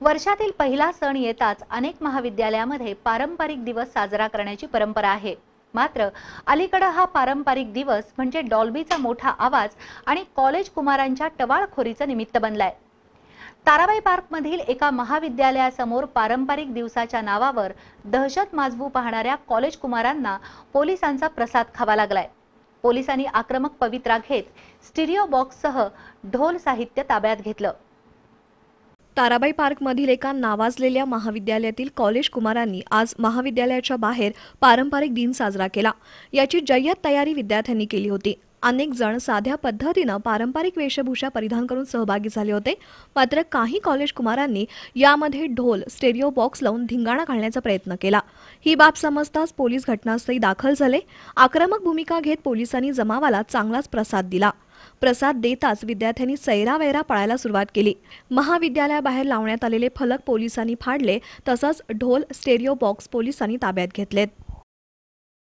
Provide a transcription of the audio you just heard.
वर्षातील पहिला सण येताच अनेक महाविद्यालयामध्ये पारंपरिक दिवस साजरा करण्याची परंपरा आहे. मात्र अलीकडं हा पारंपरिक दिवस म्हणजे डॉल्बीचा मोठा आवाज आणि कॉलेज कुमारांच्या टवाळखोरीचं निमित्त बनलाय. ताराबाई पार्कमधील एका महाविद्यालयासमोर पारंपरिक दिवसाच्या नावावर दहशत माजवू पाहणाऱ्या कॉलेज कुमारांना पोलिसांचा प्रसाद खावा लागलाय. पोलिसांनी आक्रमक पवित्रा घेत स्टिरिओ बॉक्ससह ढोल साहित्य ताब्यात घेतलं. ताराबाई पार्कमधील एका नावाजलेल्या महाविद्यालयातील कॉलेज कुमारांनी आज महाविद्यालयाच्या बाहेर पारंपरिक दिन साजरा केला. याची जय्यत तयारी विद्यार्थ्यांनी केली होती. अनेक जण साध्या पद्धतीनं पारंपरिक वेशभूषा परिधान करून सहभागी झाले होते. मात्र काही कॉलेज कुमारांनी यामध्ये ढोल स्टेरिओ बॉक्स लावून धिंगाणा घालण्याचा प्रयत्न केला. ही बाब समजताच पोलीस घटनास्थळी दाखल झाले. आक्रमक भूमिका घेत पोलिसांनी जमावाला चांगलाच प्रसाद दिला. प्रसाद देताच विद्यार्थ्यांनी सैरावैरा पळायला सुरुवात केली. महाविद्यालयाबाहेर लावण्यात आलेले फलक पोलिसांनी फाडले तसंच ढोल स्टेरिओ बॉक्स पोलिसांनी ताब्यात घेतलेत.